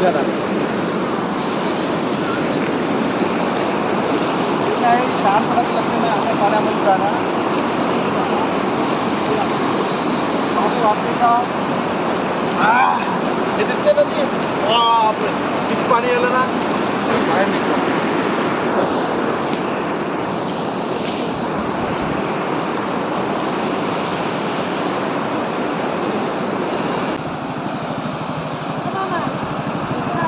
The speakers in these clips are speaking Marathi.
जरा. नाही शहाणपणाचं लक्षण आहे अशा पाण्यामध्ये जाणार वाटते का? आह, हे दिसते ना किती पाणी आलं ना बाहेर निघतो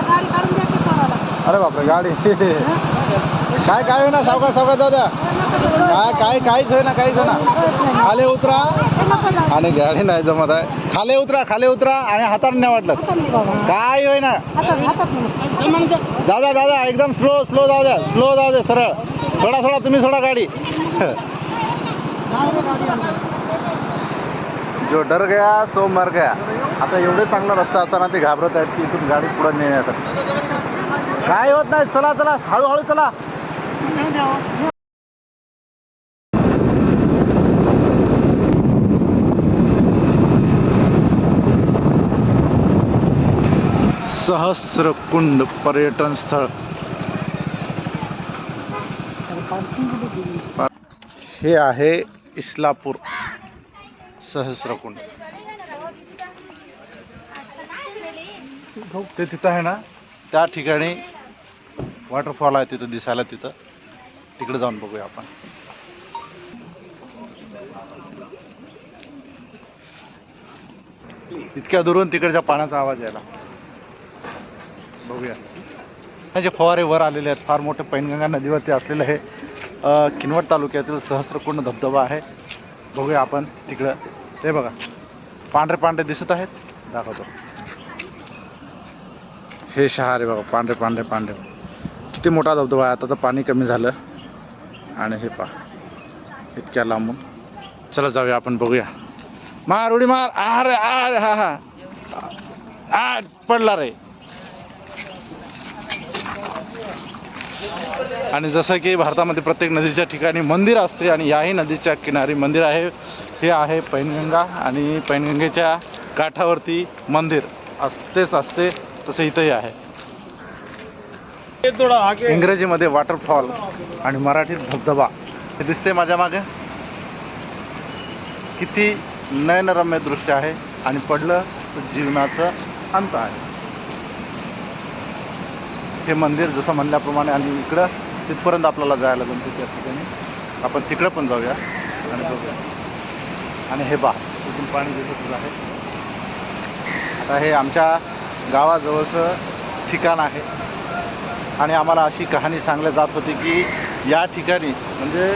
गाडी काढून द्या की पोराला. अरे बापरे गाडी. काय काय होईना सावका सावका जाऊ द्या. काय काय काहीच होईना काहीच होईना. खाली उतरा. आणि गाडी नाही जमत आहे. खाली उतरा खाली उतरा आणि हाताने नाही वाटलं काय होईना. दादा दादा एकदम स्लो स्लो जाऊ द्या. स्लो जाऊ द्या सरळ. सोडा सोडा तुम्ही सोडा गाडी. जो डर गया सो मर गया. आता एवढे चांगला रस्ता असताना ते घाबरत आहेत की इथून गाडी पुढे नेण्यासाठी. काय होत नाही चला चला हळूहळू चला. सहस्रकुंड पर्यटन स्थळ. हे आहे इस्लापूर सहस्रकुंड. ते तिथं आहे ना? त्या ठिकाणी वॉटरफॉल आहे तिथं दिसायला तिथं. तिकडे जाऊन बघूया आपण. इतक्या दुरून तिकडच्या पाण्याचा आवाज यायला. बघूया. जे फवारे वर आलेले आहेत फार मोठे पैनगंगा नदीवरती असलेलं हे किनवट तालुक्यातील सहस्रकुंड धबधबा आहे. बघूया आपण तिकडं. ते बघा. पांढरे पांढरे दिसत आहेत. दाखवतो. हे शहर आहे बघा पांढरे पांढरे पांढरे. किती मोठा धबधबा आहे आता तर पाणी कमी झालं. आणि हे पहा इतक्या लांबून. चला जाऊया आपण बघूया. मार उडी मार. अरे अरे हा हा. आ पडला रे. आणि जसं की भारतामध्ये प्रत्येक नदीच्या ठिकाणी मंदिर असते आणि याही नदीच्या किनारी मंदिर आहे. हे आहे पैनगंगा आणि पैनगंगेच्या काठावरती मंदिर. असतेच असते. तसं इथंही आहे. इंग्रजीमध्ये वॉटरफॉल आणि मराठीत धबधबा. हे दिसते माझ्या मागे. किती नयनरम्य दृश्य आहे आणि पडलं तर जीवनाचं अंत आहे. हे मंदिर जसं म्हणल्याप्रमाणे आणि इकडं तिथपर्यंत आपल्याला जायला जमते त्या ठिकाणी. आपण तिकडं पण जाऊया आणि बघूया. आणि हे बा तिथून पाणी दिसत आहे. आता हे आमच्या गावाजवळचं ठिकाण आहे. आणि आम्हाला अशी कहाणी सांगल्या जात होती की या ठिकाणी म्हणजे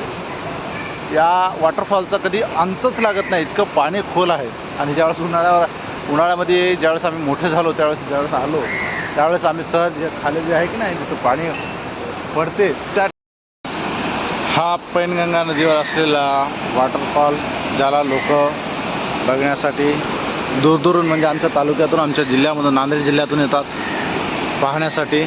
या वॉटरफॉलचा कधी अंतच लागत नाही इतकं पाणी खोल आहे. आणि ज्यावेळेस उन्हाळ्यावर उन्हाळ्यामध्ये ज्यावेळेस आम्ही मोठे झालो त्यावेळेस ज्यावेळेस आलो त्यावेळेस आम्ही सहज खाली जे आहे की नाही तिथं पाणी पडते त्या हा पैनगंगा नदीवर असलेला वॉटरफॉल ज्याला लोक बघण्यासाठी दूरदूरून म्हणजे आमच्या तालुक्यातून आमच्या जिल्ह्यामधून नांदेड जिल्ह्यातून येतात पाहण्यासाठी.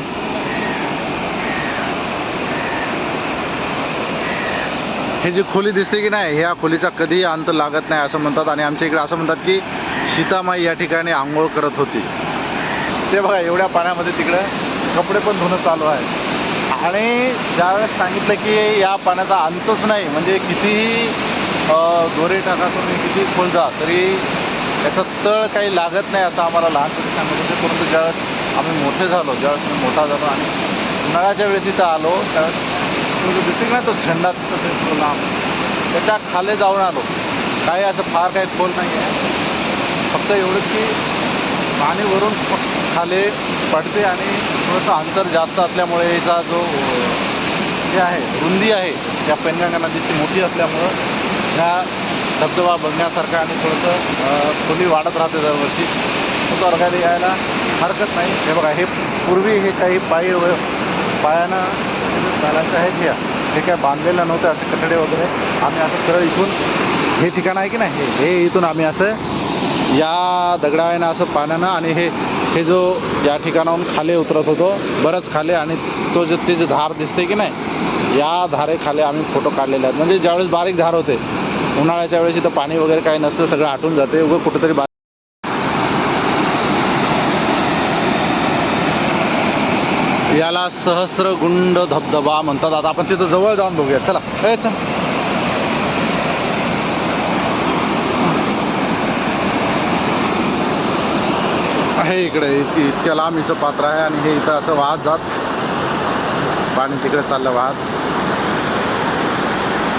हे जी खोली दिसते की नाही ह्या खोलीचा कधीही अंत लागत नाही असं म्हणतात. आणि आमच्या इकडे असं म्हणतात की सीतामाई या ठिकाणी आंघोळ करत होती. ते बघा एवढ्या पाण्यामध्ये तिकडं कपडे पण धुणं चालू आहे. आणि ज्यावेळेस सांगितलं की या पाण्याचा अंतच नाही म्हणजे कितीही दोरे टाका तुम्ही किती खोल जा तरी त्याचं तळ काही लागत नाही असं आम्हाला लहानपणी सांगत होते. परंतु ज्यावेळेस आम्ही मोठे झालो ज्यावेळेस मी मोठा झालो आणि उन्हाळ्याच्या वेळेस इथं आलो त्यावेळेस तो जो दिसते ना तो झेंडा तिथं लांब. त्याच्याखाली जाऊन आलो. काही असं फार काही खोल नाही आहे फक्त एवढंच की पाणी वरून खाली पडते आणि थोडंसं अंतर जास्त असल्यामुळे याचा जो हे जे आहे रुंदी आहे त्या पेनगंगा नदीची मोठी असल्यामुळं ह्या धबधबा बघण्यासारखा आणि थोडंसं खोली वाढत राहते दरवर्षी. तो वर्गाला यायला हरकत नाही. हे बघा हे पूर्वी हे काही पायी व पायानं चालायचं आहे हे हे काय बांधलेलं नव्हतं असे कठडे वगैरे. आम्ही असं सरळ इथून हे ठिकाण आहे की नाही? हे हे इथून आम्ही असं या दगडाने असं पाण्यानं आणि हे हे जो या ठिकाणाहून खाली उतरत होतो बरंच खाली आणि तो जे ते जे धार दिसते की नाही? या धारेखाली आम्ही फोटो काढलेले आहेत. म्हणजे ज्यावेळेस बारीक धार होते उन्हाळ्याच्या वेळेस इथं पाणी वगैरे काही नसतं सगळं आटून जाते. उगं कुठंतरी बा याला सहस्रगुंड धबधबा म्हणतात. आता आपण तिथं जवळ जाऊन बघूया चला ए, आहे इकडे इतक्या लांब पात्र आहे आणि हे इथं असं वाहत जात. पाणी तिकडे चाललं वाहत.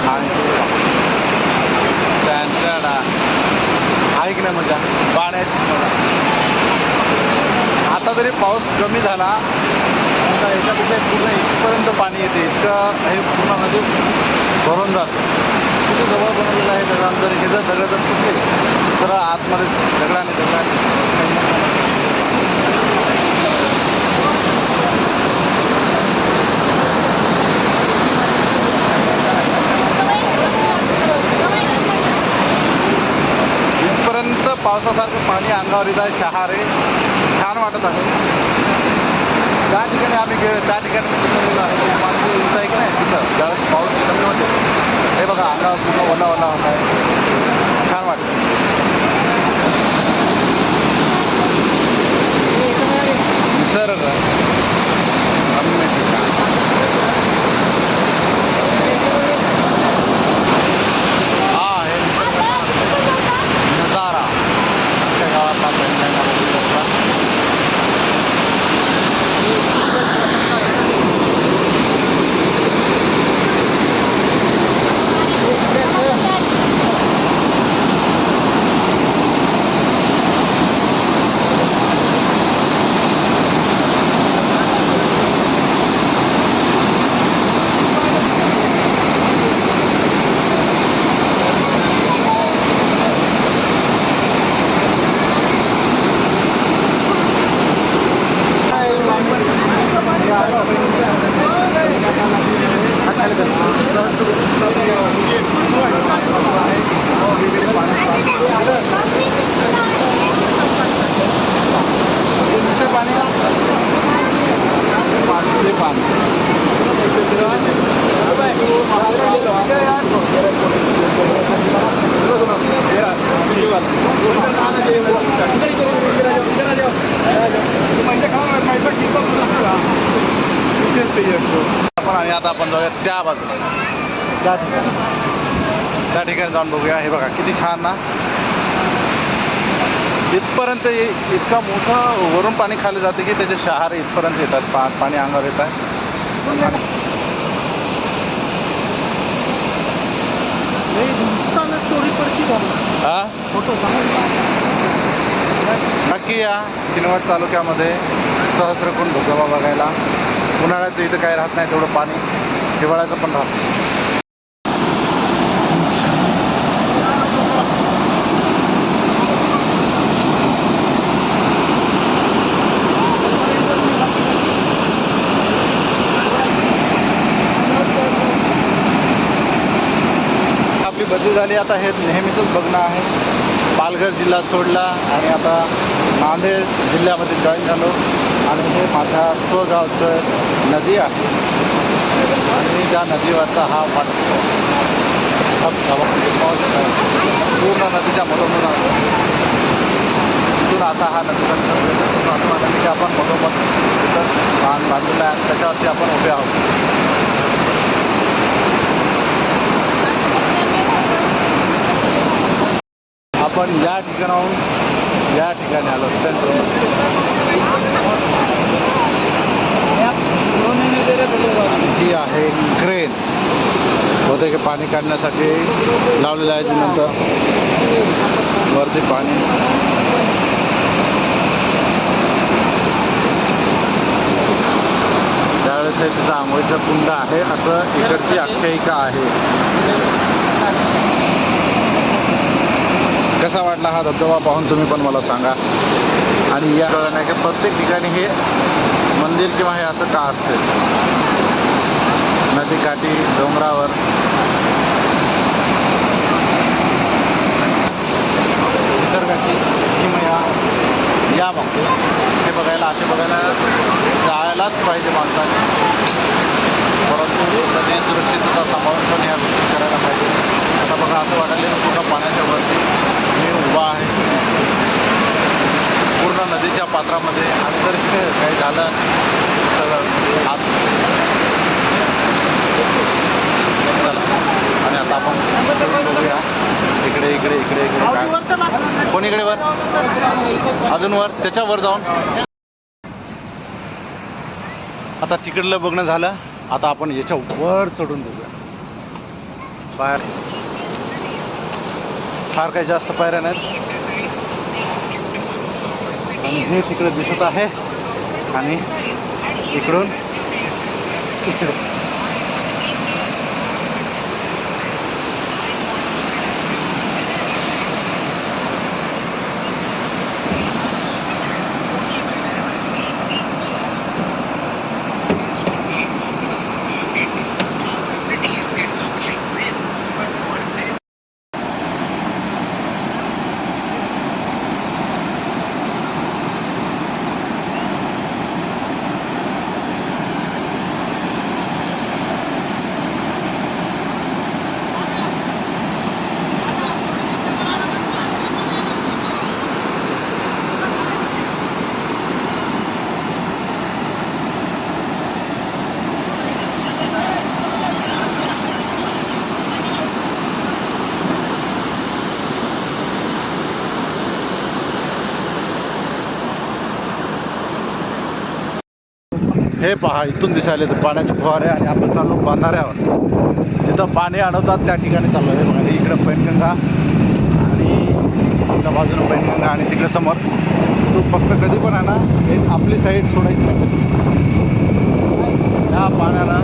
आणि त्यांच्या आहे मजा पाण्याची मजा आता जरी पाऊस कमी झाला. आता याच्यापेक्षा पूर्ण इथपर्यंत पाणी येते. इतकं हे पूर्ण नदी भरून जातं. किती जवळ बनवलेलं आहे दगडांचं हे जर दगड जर तुटले सरळ आतमध्ये दगडाने दगडाने इथपर्यंत पावसासारखं पाणी अंगावर येत आहे शहारे. छान वाटत आहे. त्या ठिकाणी आम्ही गे त्या ठिकाणी माणसं आहे. की नाही तिथं? ज्यावेळेस पाऊस कमी होते. हे बघा अंगावर पूर्ण ओला ओला होत आहे. छान वाटतं निसर्ग. आपण आणि आता आपण जाऊया त्या बाजूला. त्या ठिकाणी. त्या ठिकाणी जाऊन बघूया. हे बघा किती छान ना. इथपर्यंत इतका मोठं वरून पाणी खाली जाते की त्याचे शहारे इथपर्यंत येतात. पा पाणी अंगावर येत आहे. हा नक्की या. किनवट तालुक्यामध्ये सहस्रकुंड धबधबा बघायला. उन्हाळ्याचं इथं काही राहत नाही तेवढं पाणी हिवाळ्याचं पण राहतं आपली बदली झाली आता हे नेहमीचंच बघणं आहे. पालघर जिल्हा सोडला आणि आता नांदेड जिल्ह्यामध्ये जॉईन झालो. आणि हे माझ्या स्वगावचं नदी आहे. आणि त्या नदीवरचा हा पाठ पूर्ण नदीच्या मधोमधून आलो इथून असा हा नदीचा असं वाटलं की आपण मधोमध तिथं बांध बांधलेलं आहे आणि त्याच्यावरती आपण उभे आहोत. आपण या ठिकाणाहून या ठिकाणी आलो. सेंटर ही आहे क्रेन. होते की पाणी काढण्यासाठी लावलेलं आहे नंतर. वरती पाणी. त्यावेळेस हे तिथं आंघोळीचं कुंड आहे. असं इकडची आख्यायिका आहे. कसा वाटला हा धबधबा पाहून तुम्ही पण मला सांगा. आणि या कळलं नाही की प्रत्येक ठिकाणी हे मंदिर किंवा हे असं का असते? नदीकाठी डोंगरावर. निसर्गाची किमया या मग हे बघायला असे बघायला जायलाच पाहिजे माणसाने. परंतु नदी सुरक्षितता सांभाळून पण ह्या गोष्टी करायला पाहिजे आता बघा असं वाटायला की पूर्ण पाण्याच्या वरती मी उभा आहे पूर्ण नदीच्या पात्रामध्ये आणि जर इथे काही झालं सगळं आत चला आणि आता आपण बघूया इकडे इकडे इकडे इकडे कोणीकडे इकडे वर. अजून वर त्याच्यावर जाऊन. आता तिकडलं बघणं झालं. आता आपण याच्या वर चढून बघूया. बाहेर. फार काही जास्त पायऱ्या नाहीत. आणि हे तिकडे दिसत आहे. आणि इकडून इकडे. हे पहा इथून दिसायले तर पाण्याचे फवारे आणि आपण चाललो बांधाऱ्यावर. जिथं पाणी अडवतात त्या ठिकाणी चाललो आहे. बघा इकडं पैनगंगा आणि त्या बाजूला पैनगंगा आणि तिकडे समोर. तो फक्त कधी पण आणा हे आपली साईड सोडायची नाही त्या पाण्याला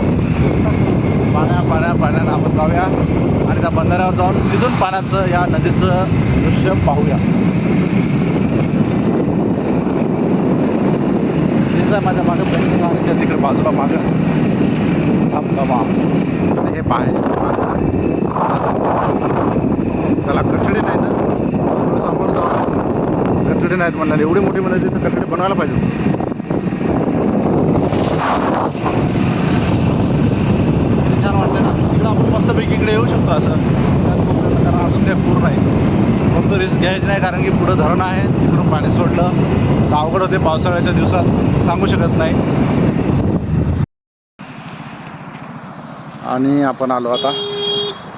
पाण्या पाण्या पाण्यानं आपण जाऊया. आणि त्या बंधाऱ्यावर जाऊन तिथून पाण्याचं या नदीचं दृश्य पाहूया. आहे माझ्या मागं त्या तिकडे बाजूला मागं. धबधबा हे पाहायचं त्याला कठडे नाहीत थोडं समोर जाऊ कठडे नाहीत म्हणाले. एवढी मोठी म्हणाली तर कठडे बनवायला पाहिजे छान वाटतं ना. इकडं आपण मस्तपैकी इकडे येऊ शकतो असं त्यात कोकणात कारण अजून ते पूर्ण आहे फक्त रिस्क घ्यायची नाही कारण की पुढं धरण आहे तिकडून पाणी सोडलं. तर अवघड होते पावसाळ्याच्या दिवसात सांगू शकत नाही. आणि आपण आलो आता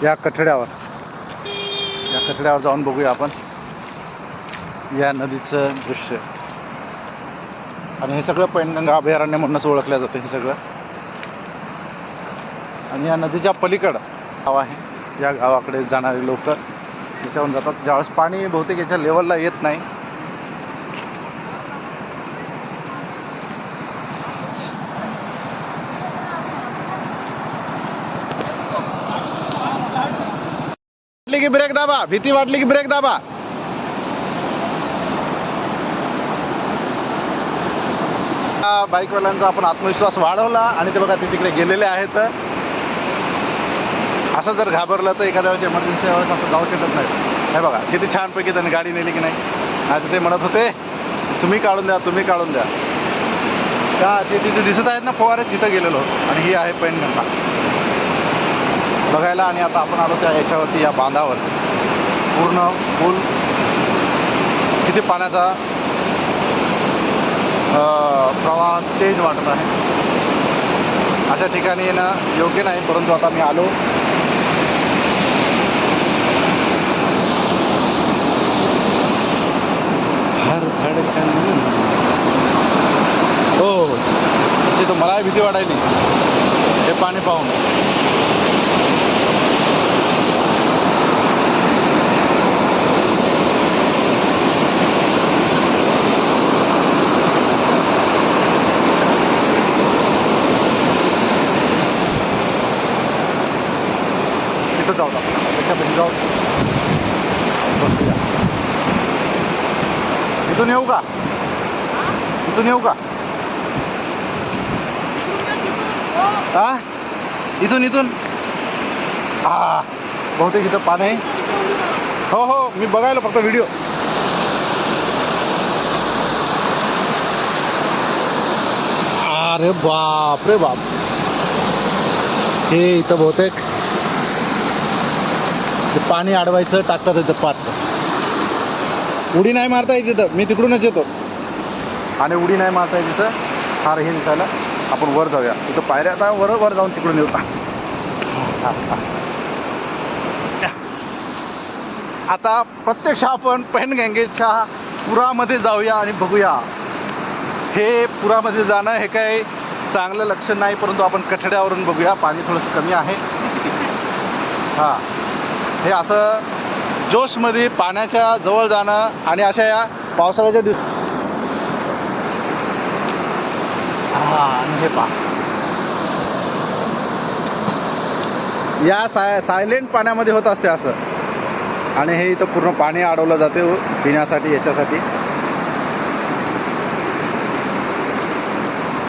या कठड्यावर. या कठड्यावर जाऊन बघूया आपण या नदीचं दृश्य. आणि हे सगळं पैनगंगा अभयारण्य म्हणूनच ओळखलं जातं हे सगळं. आणि या नदीच्या पलीकडं गाव आहे. या गावाकडे जाणारे लोक त्याच्यावरून जातात. ज्यावेळेस पाणी बहुतेक याच्या लेवलला येत नाही. वाटली की ब्रेक दाबा. भीती वाटली की ब्रेक दाबा. बाईकवाल्यांचा आपण आत्मविश्वास वाढवला आणि ते बघा ते तिकडे गेलेले आहेत. असं जर घाबरलं तर एखाद्या वेळेस एमर्जन्सी वेळेस असं जाऊ शकत नाही. हे बघा किती छानपैकी त्यांनी गाडी नेली की नाही? नाही ते म्हणत होते तुम्ही काढून द्या तुम्ही काढून द्या. त्या ते तिथे दिसत आहेत ना फवारे तिथं गेलेलो. आणि ही आहे पैनगंगा बघायला आणि आता आपण आलो त्या याच्यावरती या बांधावर. पूर्ण पूल किती पाण्याचा प्रवाह तेज वाटत आहे. अशा ठिकाणी येणं योग्य नाही परंतु आता मी आलो. हर धडकन हो. हो. त्याची तर मलाही भीती वाटायली. हे पाणी पाहून. तिथं जाऊ आपण. त्याच्यापैकी जाऊ. इथून येऊ का? इथून येऊ का? हा? इथून इथून? हा. बहुतेक इथं पाणी आहे. हो हो मी बघायला फक्त व्हिडिओ. अरे बाप रे बाप. हे इथं बहुतेक ते पाणी अडवायचं टाकतात इथं पात उडी नाही मारता येत तिथं. मी तिकडूनच येतो. आणि उडी नाही मारता येत तिथं. फार हे दिसायला आपण वर जाऊया. तिथं पायऱ्या आता वर वर जाऊन तिकडून येऊ. आता प्रत्यक्ष आपण पैनगंगेच्या पुरामध्ये जाऊया आणि बघूया. हे पुरामध्ये जाणं हे काही चांगलं लक्षण नाही परंतु आपण कठड्यावरून बघूया. पाणी थोडंसं कमी आहे. हां. हे असं जोशमध्ये पाण्याच्या जवळ जाणं आणि अशा या पावसाळ्याच्या दिवस हां आणि हे पा या साय सायलेंट पाण्यामध्ये होत असते असं. आणि हे इथं पूर्ण पाणी अडवलं जाते पिण्यासाठी याच्यासाठी.